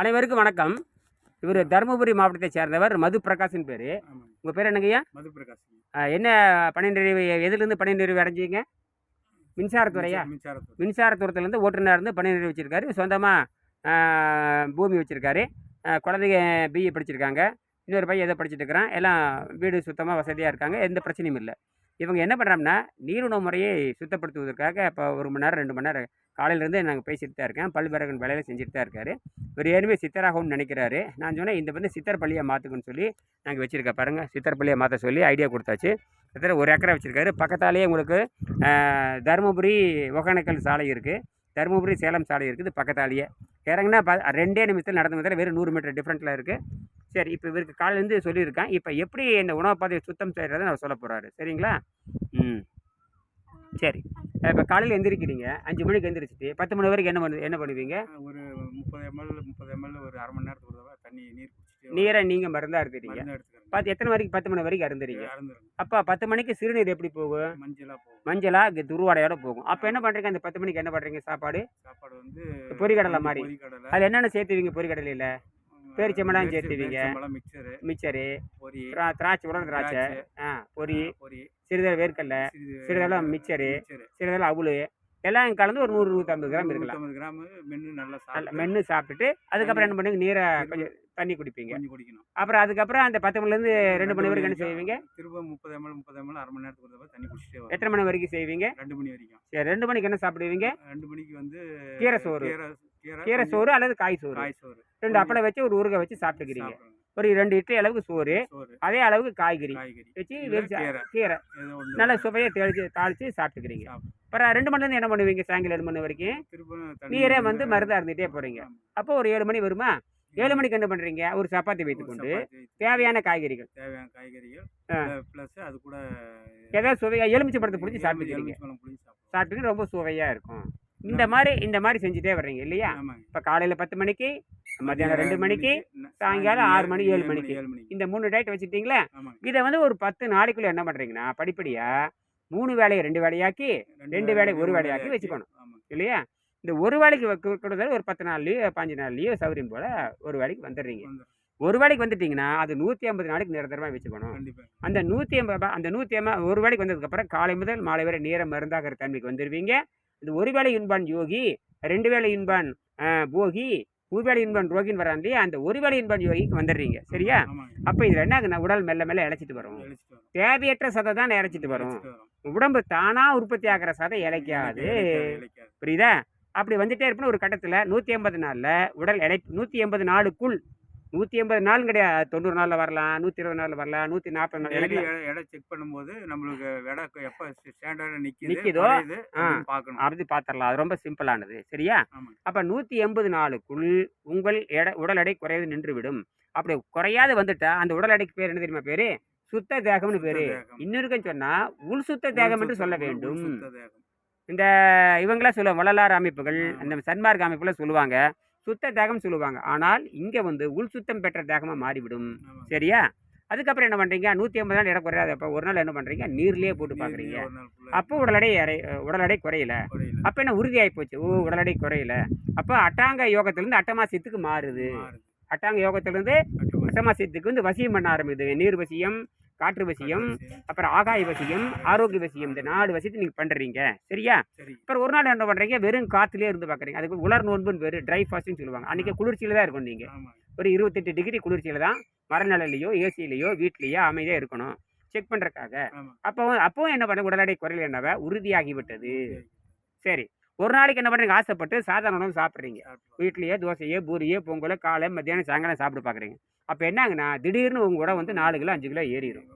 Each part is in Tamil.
அனைவருக்கும் வணக்கம். இவர் தருமபுரி மாவட்டத்தை சேர்ந்தவர் மது பிரகாஷின் பேர். உங்கள் பேர் என்னங்கய்யா? மது பிரகாஷ் என்ன பணி நிறைவு எதுலேருந்து பணி நிறைவு அடைஞ்சிங்க? மின்சாரத்துறையா? மின்சாரத்துறை. மின்சாரத்துறத்துலேருந்து ஓட்டுநர் இருந்து பணி நிறைவு வச்சுருக்காரு சொந்தமாக பூமி வச்சுருக்காரு. குழந்தைங்க பிஇ படிச்சிருக்காங்க. இன்னொரு பையன் எதை படிச்சுட்டு இருக்கிறான். எல்லாம் வீடு சுத்தமாக வசதியாக இருக்காங்க. எந்த பிரச்சனையும் இல்லை. இவங்க என்ன பண்ணுறோம்னா நீருணவு முறையை சுத்தப்படுத்துவதற்காக இப்போ ஒரு மணி நேரம் ரெண்டு மணி நேரம் காலையிலேருந்து நாங்கள் பேசிட்டு தான் இருக்கேன். பல்வேறு வேலையில் செஞ்சுட்டு தான் இருக்காரு. இவர் ஏற்கனவே சித்தராகவும் நினைக்கிறாரு. நான் சொன்னேன் இந்த வந்து சித்தர் பள்ளியை மாற்றுக்குன்னு சொல்லி நாங்கள் வச்சுருக்கேன் பாருங்கள் சித்தர் பள்ளியை மாற்ற சொல்லி ஐடியா கொடுத்தாச்சு. கிட்டத்தட்ட ஒரு ஏக்கரை வச்சுருக்காரு. பக்கத்தாலேயே உங்களுக்கு தருமபுரி ஒகேனக்கல் சாலை இருக்குது தருமபுரி சேலம் சாலை இருக்குது பக்கத்தாலேயே. இறங்கினா ப ரெண்டே நிமிஷத்தில் நடந்து வந்தால் வெறும் நூறு மீட்டர் டிஃப்ரெண்ட்டில் இருக்குது சரி இப்போ இவருக்கு காலையிலேருந்து சொல்லியிருக்கேன். இப்போ எப்படி இந்த உணவு பாதையை சுத்தம் செய்கிறத நான் சொல்ல போகிறாரு சரிங்களா? ம். சரி. இப்போ காலையில் எந்திரிக்கிறீங்க. அஞ்சு மணிக்கு எந்திரிச்சிட்டு பத்து மணி வரைக்கும் என்ன பண்ணு என்ன பண்ணுவீங்க? ஒரு முப்பது எம்எல் முப்பது எம்எல் ஒரு அரை மணி நேரத்துக்கு ஒரு தண்ணி நீர் குடிச்சிட்டு நீரை நீங்கள் மருந்தாக எடுத்துக்கிறேன். பார்த்து எத்தனை வரைக்கும் பத்து மணி வரைக்கும் அருந்துறீங்க? அப்போ பத்து மணிக்கு சிறுநீர் எப்படி போகும் மஞ்சளாக போகும். மஞ்சளா இங்க துருவாடையோட போகும். அப்போ என்ன பண்ணுறீங்க அந்த பத்து மணிக்கு என்ன பண்ணுறீங்க சாப்பாடு? சாப்பாடு வந்து பொரிகடலை மாதிரி. அதில் என்னென்ன சேர்த்துவீங்க பொரிக்கடலையில் பேரிச்சம்பழம் சேர்த்துவீங்க. மிக்சரு. மிச்சரு பொரி. திரா திராட்சை உடல் திராட்சை. ஆ பொரி. பொரி. சிறிதளவு வேர்க்கடலை. சிறிது சிறிதளவு மிக்சரு. சிறிதளவு அவலு எல்லாம் கலந்து ஒரு நூறு நூற்றம்பது கிராம் இருக்கலாம். கிராம் மென்று நல்லா மென்று சாப்பிட்டுட்டு அதுக்கப்புறம் என்ன பண்ணுவீங்க? நீரை கொஞ்சம் தண்ணி குடிப்பீங்க. குடிக்கணும். அப்புறம் அதுக்கப்புறம் அந்த பத்து மணிலேருந்து ரெண்டு மணி வரைக்கும் என்ன செய்வீங்க? திரும்ப முப்பது எம்எல் முப்பது எம்எல் அரை மணி நேரத்துக்கு தண்ணி குடிச்சிட்டே எத்தனை மணி வரைக்கும் செய்வீங்க? ரெண்டு மணி வரைக்கும். சரி ரெண்டு மணிக்கு என்ன சாப்பிடுவீங்க? ரெண்டு மணிக்கு வந்து கீரை சோறு. கீரை சோறு அல்லது காய் சோறு. காய் சோறு. ரெண்டு அப்பளம் வச்சு ஒரு உருகை வச்சு சாப்பிட்டுக்கிறீங்க. ஒரு ரெண்டு இட்லி அளவுக்கு சோறு அதே அளவுக்கு காய்கறி. வச்சு கீரை. நல்ல சுவையை தெளிச்சு தாளித்து சாப்பிட்டுக்கிறீங்க. அப்புறம் ரெண்டு மணிலேருந்து என்ன பண்ணுவீங்க? சாயங்காலம் ஏழு மணி வரைக்கும்? நீரே வந்து மருந்தாக இருந்துகிட்டே போகிறீங்க. அப்போ ஒரு ஏழு மணி வருமா? ஏழு மணிக்கு என்ன பண்ணுறீங்க ஒரு சப்பாத்தி வைத்துக்கொண்டு தேவையான காய்கறிகள். தேவையான காய்கறிகள். பிளஸ் அது கூட ஏதாவது சுவையாக எலுமிச்சை பழத்தை பிடிச்சி சாப்பிட்டுக்கிறீங்க. சாப்பிட்டுட்டு ரொம்ப சுவையாக இருக்கும். இந்த மாதிரி இந்த மாதிரி செஞ்சுட்டே வர்றீங்க இல்லையா? இப்போ காலையில் பத்து மணிக்கு மத்தியானம் ரெண்டு மணிக்கு சாயங்காலம் ஆறு மணி, ஏழு மணிக்கு. இந்த மூணு டேட் வச்சுட்டீங்களா இதை வந்து ஒரு பத்து நாளைக்குள்ள என்ன பண்ணுறீங்கன்னா படிப்படியாக மூணு வேலையை ரெண்டு வேலையாக்கி ரெண்டு வேளை ஒரு வேளையாக்கி வச்சுக்கணும். இல்லையா? இந்த ஒரு வேலைக்கு கொடுத்தது ஒரு பத்து நாள்லையோ பாஞ்சு நாள்லையோ சௌரியம் போல் ஒரு வேலைக்கு வந்துடுறீங்க. ஒரு வேலைக்கு வந்துட்டீங்கன்னா அது நூற்றி ஐம்பது நாளைக்கு நிரந்தரமாக வச்சுக்கணும். அந்த நூற்றி ஐம்பது அந்த நூற்றி ஐம்பது ஒரு வேலைக்கு வந்ததுக்கப்புறம் காலை முதல் மாலை வரை நேர மருந்தாகிற தன்மைக்கு வந்துடுவீங்க. இது ஒரு வேளை இன்பான் யோகி ரெண்டு வேளை இன்பான் போகி ஒரு வேளை இன்பான் ரோகின்னு வரான் இல்லையா? அந்த ஒரு வேளை இன்பான் யோகிக்கு வந்துடுறீங்க. சரியா? அப்போ இதில் என்ன ஆகுதுன்னா உடல் மெல்ல மெல்ல இழைச்சிட்டு வரும். தேவையற்ற சதை தான் இறைச்சிட்டு வரும். இழைச்சிட்டு வரும். உடம்பு தானாக உற்பத்தி ஆகிற சதை இழைக்காது. புரியுதா? அப்படி வந்துட்டே இருப்போம் ஒரு கட்டத்தில் நூற்றி எண்பது நாளில் உடல் எடை நூற்றி எண்பது நாளுக்குள் நூற்றி எண்பது நாள் கிடையாது. தொண்ணூறு நாளில் வரலாம் நூற்றி இருபது நாளில் வரலாம் நூற்றி நாற்பது நாள் எனக்கு எடை எடை செக் பண்ணும்போது நம்மளுக்கு எடை எப்ப ஸ்டாண்டர்டா நிக்குது நிக்குதோ, குறையுது ஆ. அப்படின்னு பார்க்கணும். அப்படி பார்த்துடலாம். அது ரொம்ப சிம்பிளானது சரியா? அப்போ நூற்றி எண்பது நாளுக்குள் உங்கள் எடை உடல் எடை குறைவது நின்றுவிடும். அப்படி குறையாது வந்துட்டா அந்த உடல் எடைக்கு பேர் என்ன தெரியுமா பேர்? சுத்த தேகம்னு பேர். தேகம். இன்னொருக்கும் சொன்னால் உள் சுத்த தேகம் என்று சொல்ல வேண்டும். இந்த இவங்களாம் சொல்லுவாங்க வள்ளலார் அமைப்புகள். அந்த சன்மார்க்க அமைப்புல சொல்லுவாங்க சுத்த தேகம் சொல்லுவாங்க. ஆனால் இங்கே வந்து உள் சுத்தம் பெற்ற தேகமாக மாறிவிடும். சரியா? அதுக்கப்புறம் என்ன பண்ணுறீங்க நூற்றி ஐம்பது நாள் இடம் குறையாது அப்போ ஒரு நாள் என்ன பண்ணுறீங்க நீர்லேயே போட்டு பார்க்குறீங்க அப்போ உடல் எடை இறை உடல் எடை குறையல. அப்போ என்ன உறுதியாகி போச்சு ஓ உடல் எடை குறையல. அப்போ அட்டாங்க யோகத்திலேருந்து அட்டமாசியத்துக்கு மாறுது. மாறுது. அட்டாங்க யோகத்திலேருந்து. அட்டமாசியத்துக்கு வந்து வசியம் பண்ண ஆரம்பிக்குது. நீர் வசியம் காற்று வசியம் அப்புறம் ஆகாய வசியம் ஆரோக்கிய வசியம் இந்த நாலு வசியத்தை நீங்கள் பண்ணுறீங்க சரியா? சரி. அப்புறம் ஒரு நாள் என்ன பண்ணுறீங்க வெறும் காற்றுலேயே இருந்து பார்க்குறீங்க அதுக்கு உலர் நோன்புன்னு பேர் ட்ரை ஃபாஸ்டிங் சொல்லுவாங்க. அன்றைக்கி குளிர்ச்சியில் தான் இருக்கும் நீங்கள் ஒரு இருபத்தெட்டு டிகிரி குளிர்ச்சியில் தான் மரநிலையிலையோ ஏசியிலையோ வீட்லேயோ அமைதியாக இருக்கணும். செக் பண்ணுறக்காக அப்போ அப்போவும் என்ன பண்ண உடல் எடை குறையல என்னவ? உறுதியாகி. விட்டது சரி. ஒரு நாளைக்கு என்ன பண்ணுறீங்க ஆசைப்பட்டு சாதாரண உணவு சாப்பிட்றீங்க. வீட்லேயே தோசையோ பூரியோ பொங்கலோ காலை மத்தியானம் சாயங்காலம் சாப்பிட்டு பார்க்குறீங்க அப்போ என்னங்கன்னா திடீர்னு உங்க கூட வந்து நாலு கிலோ அஞ்சு கிலோ ஏறிடும்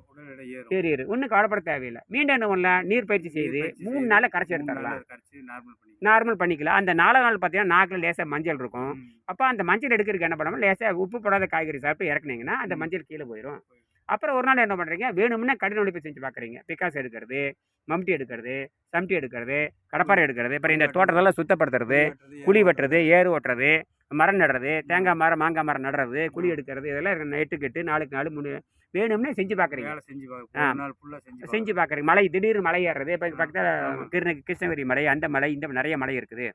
ஏறிடும் ஒன்றும் கவலைப்பட தேவையில்லை. மீண்டும் என்ன பண்ணலாம்? நீர் பயிற்சி செய்து மூணு நாளில் கரைச்சி எடுத்துடலாம். நார்மல் பண்ணி நார்மல் பண்ணிக்கலாம். அந்த நாலு நாள் பார்த்தீங்கன்னா நாக்கில் லேசாக மஞ்சள் இருக்கும். அப்போ அந்த மஞ்சள் எடுக்கிறதுக்கு என்ன பண்ணாமல் லேசாக உப்பு போடாத காய்கறி சாப்பிட்டு இறக்குனீங்கன்னா அந்த. மஞ்சள் கீழே போயிடும் அப்புறம் ஒரு நாள் என்ன பண்ணுறீங்க வேணும்னா கடின உழைப்பு செஞ்சு பார்க்குறீங்க பிக்காஸ் எடுக்கிறது மம்டி எடுக்கிறது சம்டி எடுக்கிறது கடப்பாரை எடுக்கிறது அப்புறம் இந்த தோட்டத்தெல்லாம் சுத்தப்படுத்துறது குழி வெட்டுறது ஏறு ஓட்டுறது மரம் நடுறது தேங்காய் மரம் மாங்காய் மரம் நடுறது குழி எடுக்கிறது இதெல்லாம் எட்டுக்கு எட்டு நாளுக்கு நாலு மூணு வேணும்னே செஞ்சு பார்க்குறீங்க செஞ்சு ஆ. பார்க்க ஒரு நாள் ஃபுல்லா செஞ்சு செஞ்சு பார்க்குறீங்க மலை திடீர்னு மலை ஏறுறது. இப்போ பக்கத்தில். கிருஷ்ண கிருஷ்ணகிரி மலை அந்த மலை இந்த நிறைய மலை இருக்குது.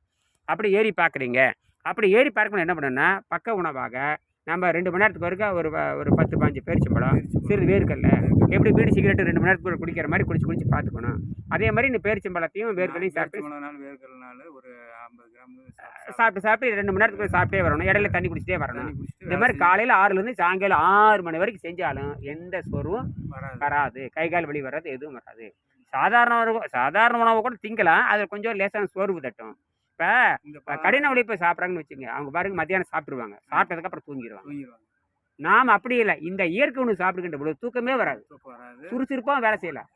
அப்படி ஏறி பார்க்குறீங்க அப்படி ஏறி பார்க்கணும் என்ன பண்ணணும்னா பக்க உணவாக நம்ம ரெண்டு மணி நேரத்துக்கு ஒருக்கா ஒரு ஒரு பத்து பாஞ்சு பேரிச்சம்பழம் சிறிது வேர்க்கல்ல எப்படி பீடி சிகரெட் ரெண்டு மணி நேரத்துக்கு குடிக்கிற மாதிரி குடிச்சு குடிச்சு பார்த்துக்கணும். அதே மாதிரி இந்த பேரிச்சம்பழத்தையும் வேர்க்கலையும் சாப்பிட்டு ஒரு சாப்பிட்டு சாப்பிட்டு ரெண்டு மணி நேரத்துக்கு சாப்பிட்டே வரணும். இடையில தண்ணி குடிச்சிட்டே வரணும். இந்த மாதிரி காலையில் ஆறுலேருந்து சாயங்காலம் ஆறு மணி வரைக்கும் செஞ்சாலும் எந்த சோர்வும் வராது. கை கால் வலி வராது எதுவும் வராது. சாதாரண உணவு சாதாரண உணவு கூட திங்கலாம். அதில் கொஞ்சம் லேசான சோர்வு தட்டும். இப்போ கடின உழைப்பு சாப்பிட்றாங்கன்னு வச்சுங்க அவங்க பாருங்க மத்தியானம் சாப்பிடுவாங்க சாப்பிட்டதுக்கப்புறம் தூங்கிடுவாங்க தூங்கிடுவாங்க நாம் அப்படி இல்லை. இந்த இயற்கை உணவு சாப்பிடுகின்ற பொழுது தூக்கமே வராது. சுறுசுறுப்பாகவும் வேலை செய்யலாம்.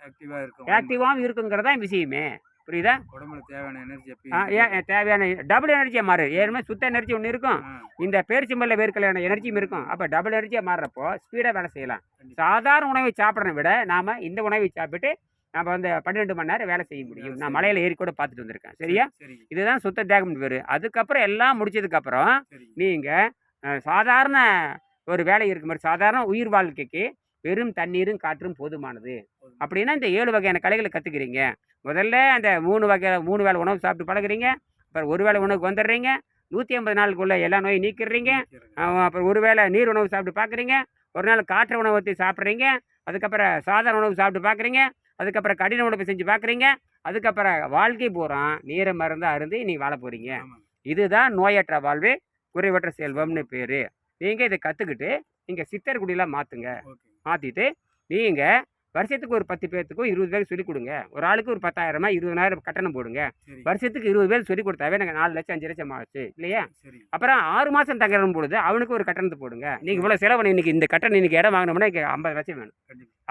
ஆக்டிவாகவும் இருக்குங்கிறது விஷயமே. புரியுதா? உடம்புல தேவையான எனர்ஜி தேவையான டபுள் எனர்ஜியாக மாறு. ஏற்கனவே சுத்த எனர்ஜி ஒன்று இருக்கும். இந்த பேரிச்சம்பல்ல வேர்க்கலையான எனர்ஜியும் இருக்கும். அப்போ டபுள் எனர்ஜியாக மாறுறப்போ ஸ்பீடாக வேலை செய்யலாம். சாதாரண உணவை சாப்பிட்றத விட நாம் இந்த உணவை சாப்பிட்டு நம்ம வந்து பன்னிரெண்டு மணி நேரம் வேலை செய்ய முடியும். வேலை நான் மலையில் ஏறி கூட பார்த்துட்டு வந்திருக்கேன். சரியா? சரி. இதுதான் சுத்த தேகம் பேர் அதுக்கப்புறம் எல்லாம் முடிச்சதுக்கப்புறம் நீங்கள் சாதாரண ஒரு வேலை இருக்கு மாதிரி சாதாரண உயிர் வாழ்க்கைக்கு வெறும் தண்ணீரும் காற்றும் போதுமானது. போதும். அப்படின்னா இந்த ஏழு வகையான கலைகளை கற்றுக்கிறீங்க முதல்ல அந்த மூணு வகை மூணு வேளை உணவு சாப்பிட்டு பழகுறீங்க. அப்புறம் ஒரு வேளை உணவுக்கு வந்துடுறீங்க. நூற்றி ஐம்பது நாளுக்குள்ள எல்லா நோயும் நீக்கிடுறீங்க. அஹ் அப்புறம் ஒரு வேளை நீர் உணவு சாப்பிட்டு பார்க்குறீங்க. ஒரு நாள் காற்று உணவு ஊற்றி சாப்பிட்றீங்க. அதுக்கப்புறம் சாதாரண உணவு சாப்பிட்டு பார்க்குறீங்க. அதுக்கப்புறம் கடின உணவு செஞ்சு பார்க்குறீங்க. அதுக்கப்புறம் வாழ்க்கை பூரா நீரை மருந்து அருந்தி நீ வாழ போகிறீங்க. இதுதான் நோயற்ற வாழ்வு குறைவற்ற செல்வம்னு பேர். நீங்கள் இதை கற்றுக்கிட்டு நீங்கள் சித்தர் குடியில் மாற்றுங்க மாற்றிட்டு நீங்கள் வருஷத்துக்கு ஒரு பத்து பேர்த்துக்கும் இருபது பேருக்கு சொல்லிக் கொடுங்க. ஒரு ஆளுக்கு ஒரு பத்தாயிரமா இருபதாயிரம் கட்டணம் போடுங்க. வருஷத்துக்கு இருபது பேர் சொல்லிக் கொடுத்தாவே எனக்கு நாலு லட்சம் அஞ்சு லட்சம் ஆச்சு. இல்லையா? அப்புறம் ஆறு மாதம் தங்குறோம் பொழுது அவனுக்கு ஒரு கட்டணத்தை போடுங்க. நீங்கள் இவ்வளோ செலவு இன்னைக்கு இந்த கட்டணம் இன்னைக்கு இடம் வாங்கினோம்னா இங்கே ஐம்பது லட்சம் வேணும்.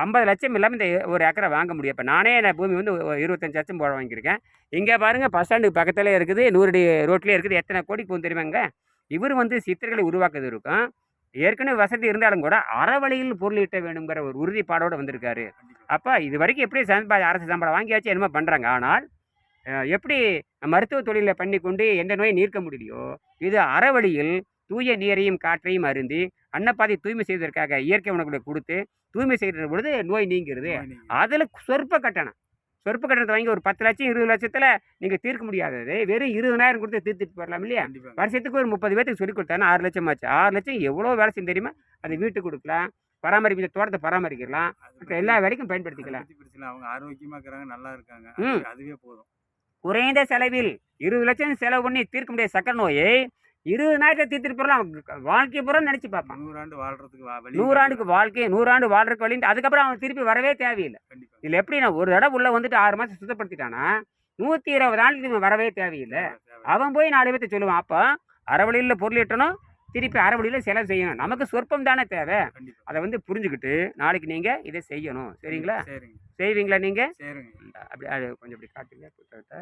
ஐம்பது லட்சம் இல்லாமல் இந்த ஒரு ஏக்கரை வாங்க முடியும் இப்போ நானே நான் பூமி வந்து ஒரு இருபத்தஞ்சு லட்சம் போட வாங்கியிருக்கேன். இங்கே பாருங்கள் பஸ் ஸ்டாண்டுக்கு பக்கத்தில் இருக்குது நூறு அடி ரோட்லேயே இருக்குது. எத்தனை கோடி போகும் தெரியுமாங்க? இவர் வந்து சித்தர்களை உருவாக்குறது இருக்கும் ஏற்கனவே வசதி இருந்தாலும் கூட அறவழியில் பொருளீட்ட வேணுங்கிற ஒரு உறுதிப்பாடோடு வந்திருக்காரு. அப்போ இது வரைக்கும் எப்படி சம்பா அரசு சம்பளம் வாங்கியாச்சு என்னமோ பண்ணுறாங்க ஆனால் எப்படி மருத்துவ தொழிலை பண்ணி கொண்டு எந்த நோயை நீர்க்க முடியலையோ இது அறவழியில் தூய நீரையும் காற்றையும் அருந்தி அன்னப்பாதை தூய்மை செய்வதற்காக இயற்கை உணவுகளை கொடுத்து தூய்மை செய்கிற பொழுது நோய் நீங்கிறது. அதில் சொற்ப கட்டணம். சொற்ப கட்டணத்தை வாங்கி ஒரு பத்து லட்சம் இருபது லட்சத்தில் நீங்கள் தீர்க்க முடியாதது வெறும் இருபதாயிரம் கொடுத்து தீர்த்துட்டு போயிடலாம் இல்லையா? வருஷத்துக்கு ஒரு முப்பது பேத்துக்கு சொல்லி கொடுத்தானா ஆறு லட்சம் ஆச்சு. ஆறு லட்சம் எவ்வளோ வேலை செய்யும் தெரியுமா? அது வீட்டுக்கு கொடுக்கலாம் பராமரிப்பு தோட்டத்தை பராமரிக்கலாம். எல்லா வேலைக்கும் பயன்படுத்திக்கலாம். அவங்க ஆரோக்கியமா இருக்கிறாங்க நல்லா இருக்காங்க. அதுவே போதும். குறைந்த செலவில் இருபது லட்சம் செலவு பண்ணி தீர்க்க முடியாத சக்கரை நோயை இருபதாயிரத்தை தீர்த்துட்டு போகலாம் வாழ்க்கை பூரா நினச்சி பார்ப்பான். நூறாண்டு வாழ்றதுக்கு நூறாண்டுக்கு வாழ்க்கை நூறாண்டு வாழ்றதுக்கு வழி அதுக்கப்புறம் அவன் திருப்பி வரவே தேவையில்லை. இதில் எப்படி நான் ஒரு தடவை உள்ள வந்துட்டு ஆறு மாதம் சுத்தப்படுத்திட்டானா நூற்றி இருபது நாளுக்கு இவன் வரவே தேவையில்லை. தேவை, தேவை. அவன் போய் நாலு பேர்த்த சொல்லுவான் அப்போ அறவழியில் பொருளீட்டணும் திருப்பி அறவழியில் செலவு செய்யணும். நமக்கு சொற்பம் தானே தேவை. அதை வந்து புரிஞ்சுக்கிட்டு நாளைக்கு நீங்கள் இதை செய்யணும். சரிங்களா? சரிங்க. செய்வீங்களா நீங்கள் அப்படி கொஞ்சம் இப்படி காட்டுங்க புத்தகத்தை.